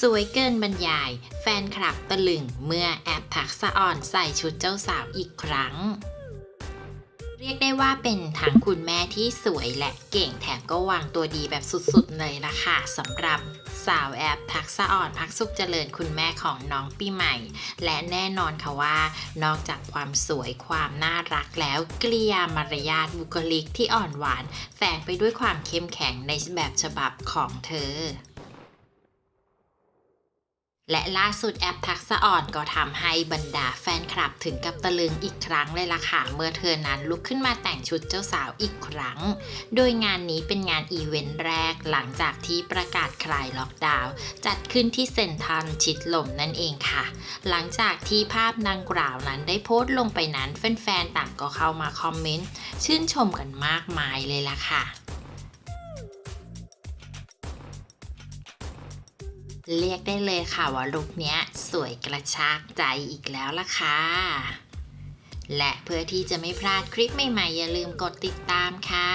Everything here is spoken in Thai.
สวยเกินบรรยาย แฟนคลับตะลึงเมื่อแอบทักษะอ่อนใส่ชุดเจ้าสาวอีกครั้ง เรียกได้ว่าเป็นทั้งคุณแม่ที่สวยและเก่งแถมก็วางตัวดีแบบสุดๆเลยล่ะค่ะสำหรับสาวแอบทักษะอ่อนพักสุขเจริญคุณแม่ของน้องปีใหม่ และแน่นอนค่ะว่า นอกจากความสวยความน่ารักแล้วกริยามารยาทบุคลิกที่อ่อนหวาน แฝงไปด้วยความเข้มแข็งในแบบฉบับของเธอ และล่าสุดแอปทักษะอ่อนก็ทำให้บรรดาแฟนคลับถึงกับตะลึงอีกครั้งเลยล่ะค่ะ เมื่อเธอนั้นลุกขึ้นมาแต่งชุดเจ้าสาวอีกครั้ง โดยงานนี้เป็นงานอีเวนต์แรกหลังจากที่ประกาศคลายล็อกดาวน์จัดขึ้นที่เซ็นทรัลชิดลมนั่นเองค่ะ หลังจากที่ภาพนางกล่าวนั้นได้โพสต์ลงไปนั้นแฟนๆต่างก็เข้ามาคอมเมนต์ชื่นชมกันมากมายเลยล่ะค่ะ เรียกได้เลยค่ะว่าลุคนี้สวยกระชากใจอีกแล้วล่ะค่ะ และเพื่อที่จะไม่พลาดคลิปใหม่ๆ อย่าลืมกดติดตามค่ะ